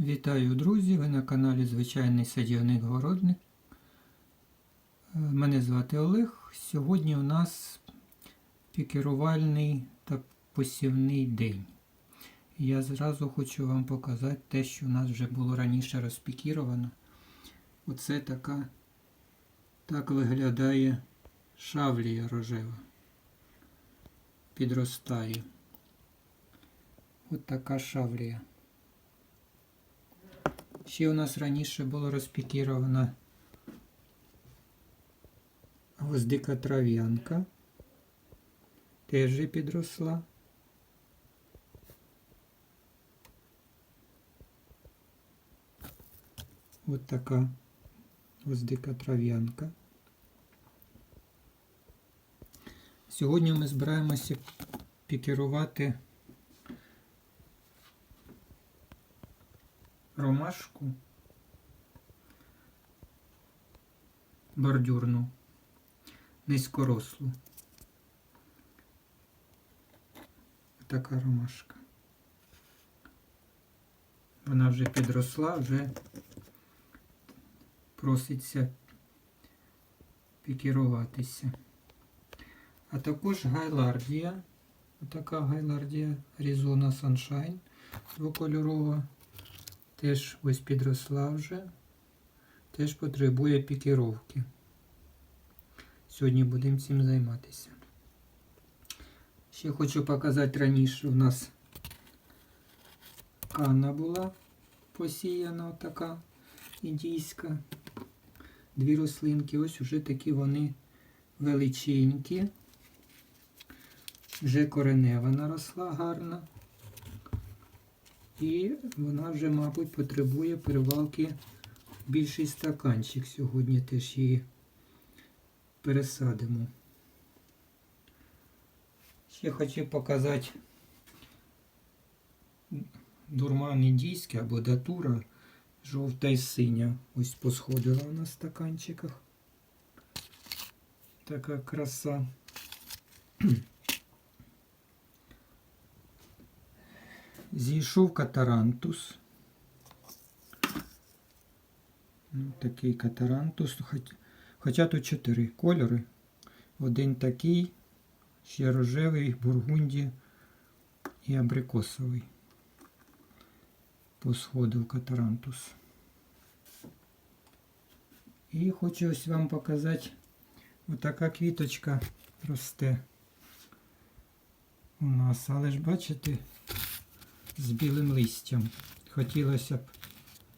Вітаю, друзі! Ви на каналі Звичайний садівник Городник. Е, Мене звати Олег. Сьогодні у нас пікерувальний та посівний день. Я зразу хочу вам показати те, що у нас вже було раніше розпікіровано. Оце така так виглядає шавлія рожева. Підростає. От така шавлія. Ще у нас раніше було розпікірована гвоздика трав'янка. Теж вже підросла. Ось така гвоздика трав'янка. Сьогодні ми збираємося пікерувати ромашку бордюрну, низькорослу. Така ромашка. Вона вже підросла, вже проситься пікіруватися. А також гайлардія. Така гайлардія Arizona Sunshine двокольорова. Теж ось підросла вже, теж потребує пікіровки. Сьогодні будемо цим займатися. Ще хочу показати раніше у нас канна була посіяна така індійська. Дві рослинки. Ось уже такі вони величенькі. Вже коренева наросла гарна. І вона вже, мабуть, потребує перевалки більший стаканчик. Сьогодні теж її пересадимо. Ще хочу показати дурман індійський або датура жовта і синя. Ось посходила на стаканчиках. Така краса. Зійшов катарантус. Ну, такий катарантус. Хоча тут чотири кольори. Один такий, ще рожевий, бургунді і абрикосовий. Посходив катарантус. І хочу ось вам показати, отака квіточка росте у нас. Але ж бачите, з білим листям. Хотілося б,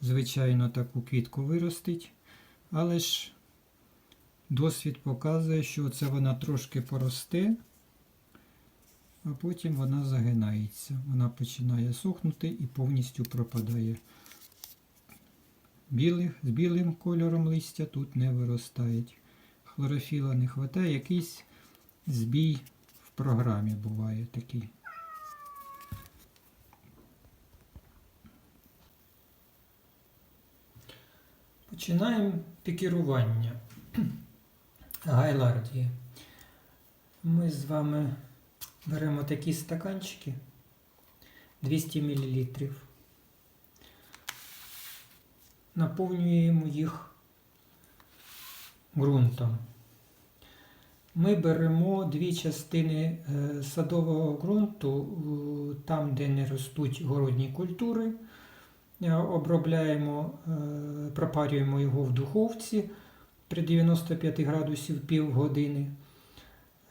звичайно, таку квітку виростити, але ж досвід показує, що це вона трошки поросте, а потім вона загинається. Вона починає сохнути і повністю пропадає. Білих, з білим кольором листя тут не виростають. Хлорофіла не вистачає, якийсь збій в програмі буває такий. Починаємо пікірування гайлардії. Ми з вами беремо такі стаканчики 200 мл. Наповнюємо їх ґрунтом. Ми беремо дві частини е, садового ґрунту, там, де не ростуть городні культури. Обробляємо, е, пропарюємо його в духовці при 95 градусів півгодини.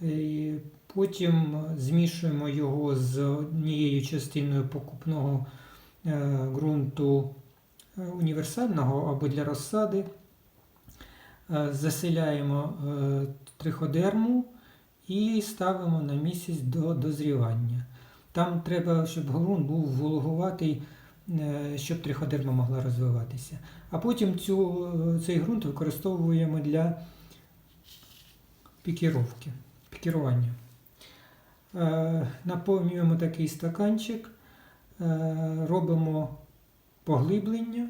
І Потім змішуємо його з однією частиною покупного е, ґрунту е, універсального або для розсади. Заселяємо триходерму і ставимо на місяць до дозрівання. Там треба, щоб ґрунт був вологуватий, щоб триходерма могла розвиватися. А потім цю, цей ґрунт використовуємо для пікіровки, пікірування. Е, Наповнюємо такий стаканчик, е, робимо поглиблення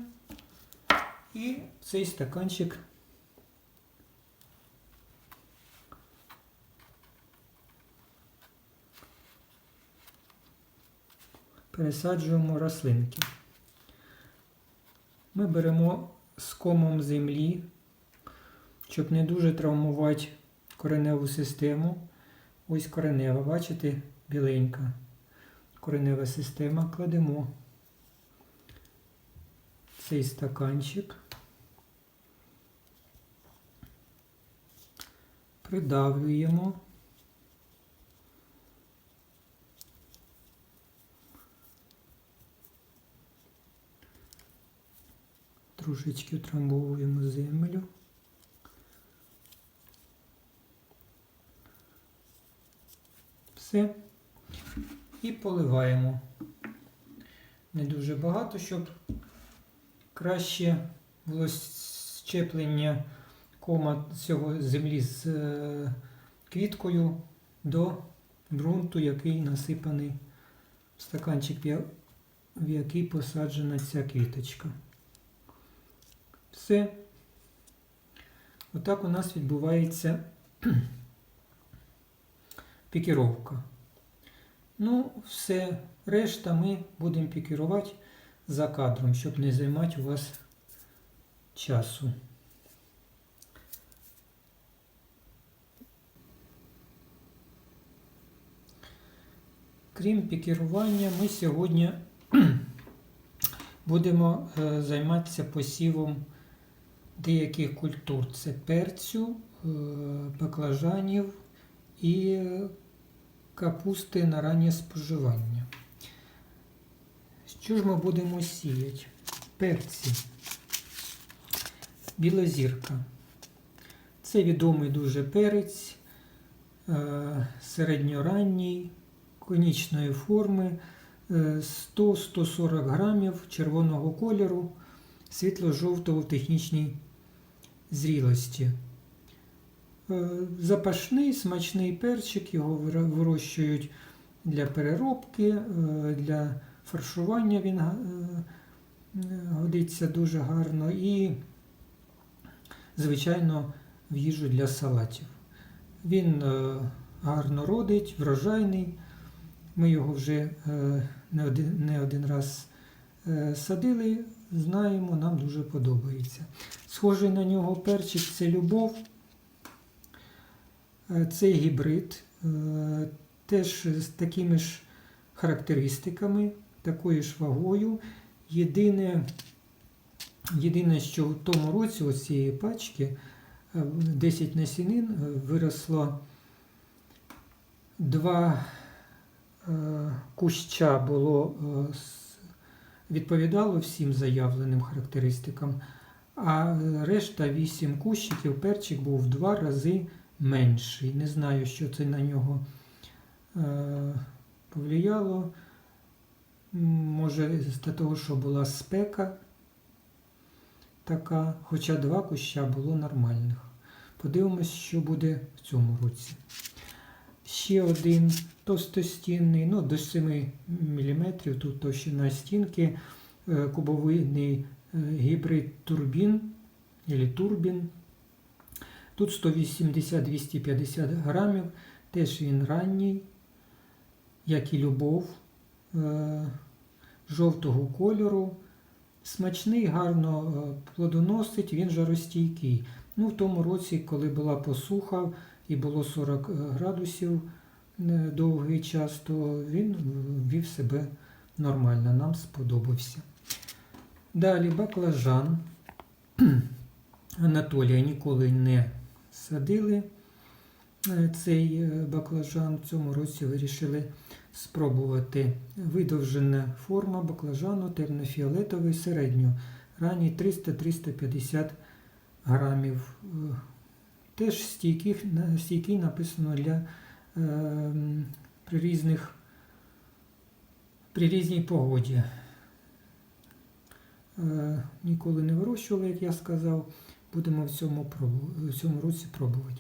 і цей стаканчик пересаджуємо рослинки. Ми беремо з комом землі, щоб не дуже травмувати кореневу систему. Ось коренева, бачите, біленька коренева система. Кладемо цей стаканчик. Придавлюємо. Трошечки утрамбовуємо землю. Все. І поливаємо. Не дуже багато, щоб краще було щеплення кома цього землі з е, квіткою до ґрунту, який насипаний в стаканчик, в який посаджена ця квіточка. Все. Отак у нас відбувається пікіровка. Ну, все, решта ми будемо пікірувати за кадром, щоб не займати у вас часу. Крім пікірування, ми сьогодні будемо е, займатися посівом деяких культур. Це перцю, е, баклажанів і капусти на раннє споживання. Що ж ми будемо сіяти? Перці. Білозірка. Це відомий дуже перець, е, середньоранній, конічної форми, е, 100-140 грамів червоного кольору, світло-жовтого в технічній зрілості. Е, Запашний, смачний перчик, його вирощують для переробки, е, для фаршування він е, годиться дуже гарно і, звичайно, в їжу для салатів. Він гарно родить, врожайний. Ми його вже не один, не один раз садили, знаємо, нам дуже подобається. Схожий на нього перчик це любов. Е, Це гібрид, е, теж з такими ж характеристиками, такою ж вагою. Єдине, єдине що в тому році ось цієї пачки е, 10 насінин е, виросло два куща було с- відповідало всім заявленим характеристикам, а решта 8 кущиків перчик був в два рази менший. Не знаю, що це на нього е, повлияло. Може, з того, що була спека така, хоча два куща було нормальних. Подивимось, що буде в цьому році. Ще один товстостінний, ну до 7 мм, тут товщина стінки, е, кубовидний е, гібрид турбін, турбін. Тут 180-250 грамів, теж він ранній, як і любов, е, жовтого кольору. Смачний, гарно плодоносить, він жаростійкий. Ну, в тому році, коли була посуха і було 40 градусів довгий час, то він вів себе нормально, нам сподобався. Далі баклажан. Анатолія ніколи не садили е, цей е, баклажан. В цьому році вирішили спробувати. Видовжена форма баклажану темнофіолетовий середньо. Ранній 300-350 грамів. Е, Теж стійкий написано для при різних при різній погоді. Е, ніколи не вирощували, як я сказав. Будемо в цьому, в цьому році пробувати.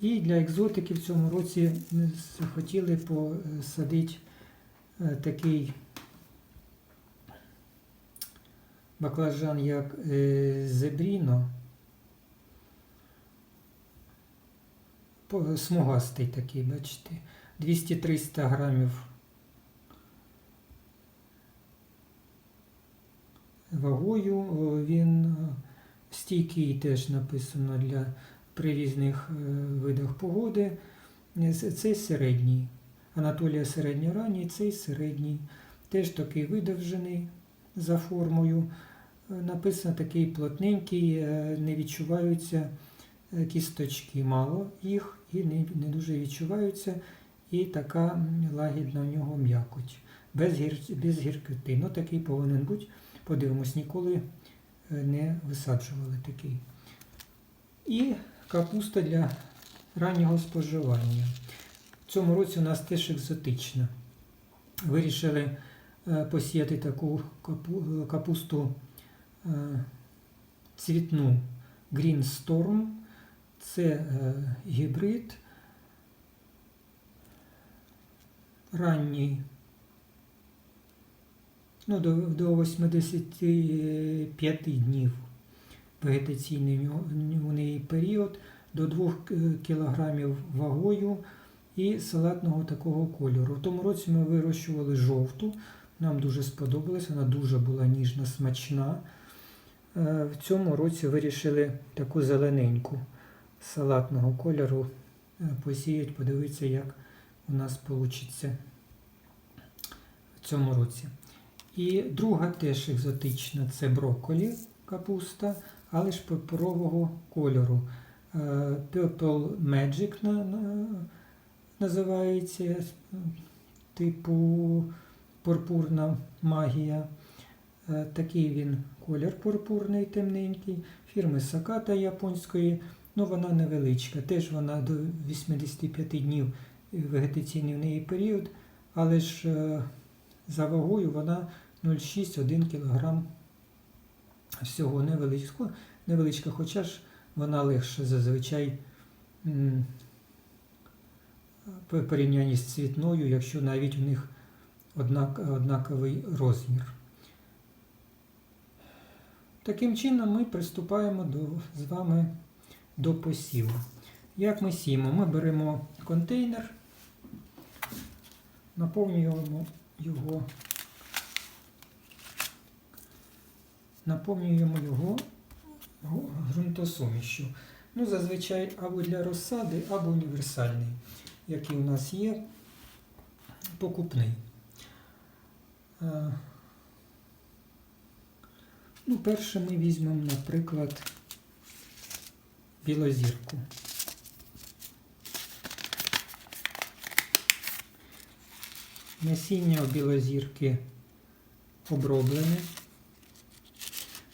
І для екзотики в цьому році ми захотіли посадити е, такий баклажан, як е, зебріно. Смугастий такий, бачите. 200-300 грамів вагою. Він е, стійкий теж написано для при різних е, видах погоди. Е, Цей середній. Анатолія середньоранній, цей середній. Теж такий видовжений за формою. Написано такий плотненький, не відчуваються кісточки, мало їх і не, не дуже відчуваються. І така лагідна в нього м'якоть. Без, гір, без гіркоти. Ну такий повинен бути. Подивимось, ніколи е, не висаджували такий. І капуста для раннього споживання. В цьому році у нас теж екзотична. Вирішили е, посіяти таку капу- капусту е, цвітну Green Storm. Це е, гібрид. Ранній. Ну, до, до 85 днів вегетаційний у неї період, до 2 кг вагою і салатного такого кольору. В тому році ми вирощували жовту, нам дуже сподобалась, вона дуже була ніжна, смачна. Е, В цьому році вирішили таку зелененьку салатного кольору е, посіяти, подивитися, як у нас вийде в цьому році. І друга теж екзотична це брокколі, капуста, але ж паперового кольору. Е, Purple Magic на, на, називається, типу пурпурна магія. Е, Такий він колір пурпурний, темненький, фірми Саката японської. Ну, вона невеличка. Теж вона до 85 днів вегетаційний в неї період, але ж е, за вагою вона 0,6-1 кг всього невеличка, невеличка, хоча ж вона легша зазвичай по порівнянні з цвітною, якщо навіть у них однак, однаковий розмір. Таким чином ми приступаємо до, з вами до посіву. Як ми сіємо? Ми беремо контейнер, наповнюємо його, наповнюємо його ґрунтосумішю. Ну, зазвичай або для розсади, або універсальний, який у нас є, покупний. Е, Ну, перше ми візьмемо, наприклад, білозірку. Насіння у білозірки оброблене,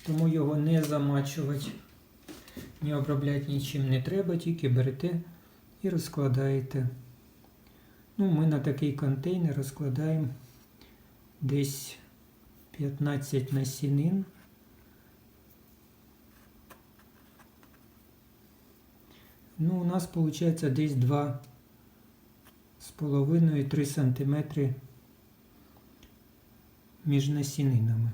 тому його не замачувати, не обробляти нічим не треба, тільки берете і розкладаєте. Ну, ми на такий контейнер розкладаємо десь 15 насінин. Ну, у нас получается десь 2 з половиною 3 сантиметри між насінинами.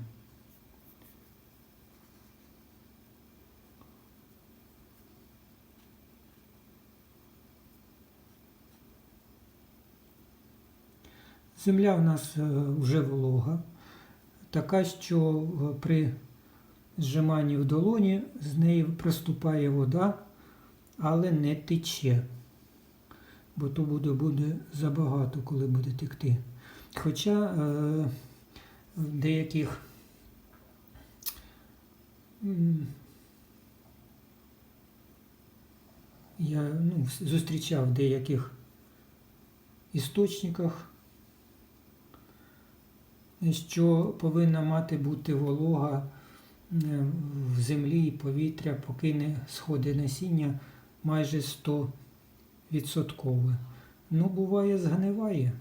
Земля у нас е, вже волога, така, що е, при зжиманні в долоні з неї проступає вода але не тече, бо то буде, буде забагато, коли буде текти. Хоча е, в деяких я ну, зустрічав в деяких істочниках, що повинна мати бути волога е, в землі і повітря, поки не сходить насіння майже 100 відсоткове. Ну, буває, згниває,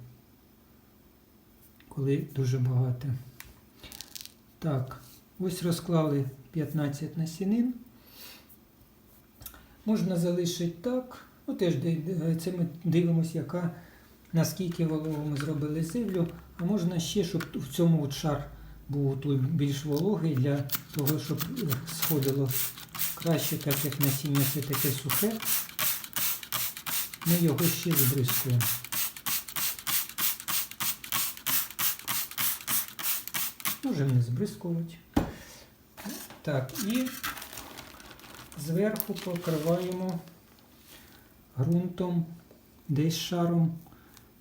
коли дуже багато. Так, ось розклали 15 насінин. Можна залишити так. Ну, теж це ми дивимося, яка, наскільки вологу ми зробили землю. А можна ще, щоб в цьому от шар був тут більш вологий для того, щоб е, сходило краще, так як насіння це таке сухе. Ми його ще збризкуємо. Можемо не збризкувати. Так, і зверху покриваємо ґрунтом десь шаром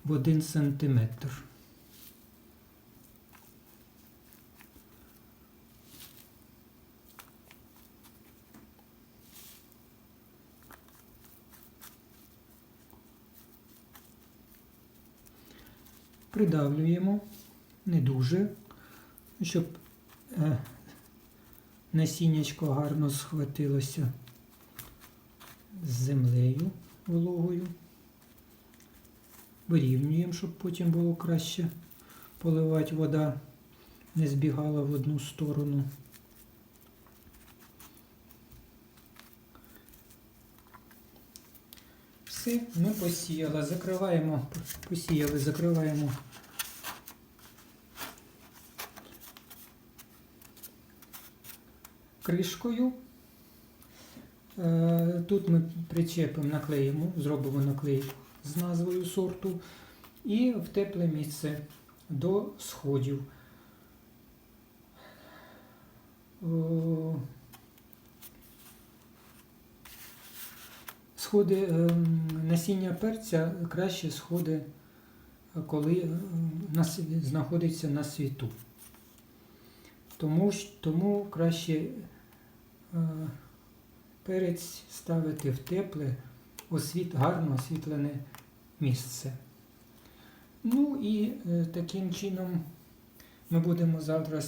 в 1 см. Придавлюємо не дуже, щоб е, насіннячко гарно схватилося з землею вологою. Вирівнюємо, щоб потім було краще поливати вода, не збігала в одну сторону. Все, ми посіяли, закриваємо, посіяли, закриваємо кришкою. Е, Тут ми причепимо, наклеїмо, зробимо наклейку з назвою сорту і в тепле місце до сходів. Сходи ем, насіння перця краще сходи, коли е, сві- знаходиться на світу. Тому, тому краще е, перець ставити в тепле, освіт, гарно освітлене місце. Ну і е, таким чином ми будемо завтра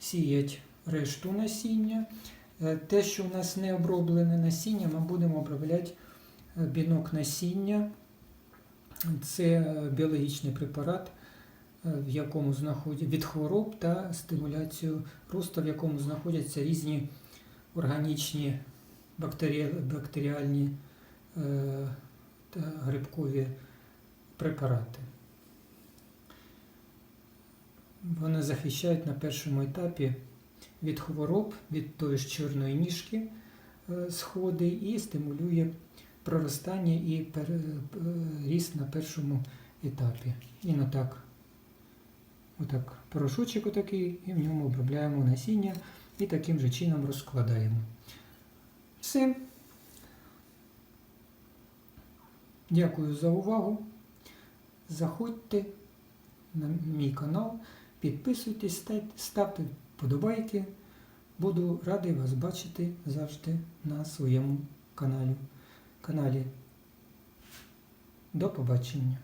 сіяти решту насіння. Е, Те, що у нас не оброблене насіння, ми будемо обробляти бінок насіння. Це е, біологічний препарат, е, в якому знаходять від хвороб та стимуляцію росту, в якому знаходяться різні органічні бактеріа- бактеріальні е, та грибкові препарати. Вони захищають на першому етапі від хвороб, від тої ж чорної ніжки сходи і стимулює проростання і е, ріст на першому етапі. І на так, отак, порошочок отакий, і в ньому обробляємо насіння і таким же чином розкладаємо. Все. Дякую за увагу. Заходьте на мій канал, підписуйтесь, ставте вподобайки. Буду радий вас бачити завжди на своєму каналі. Каналі. До побачення.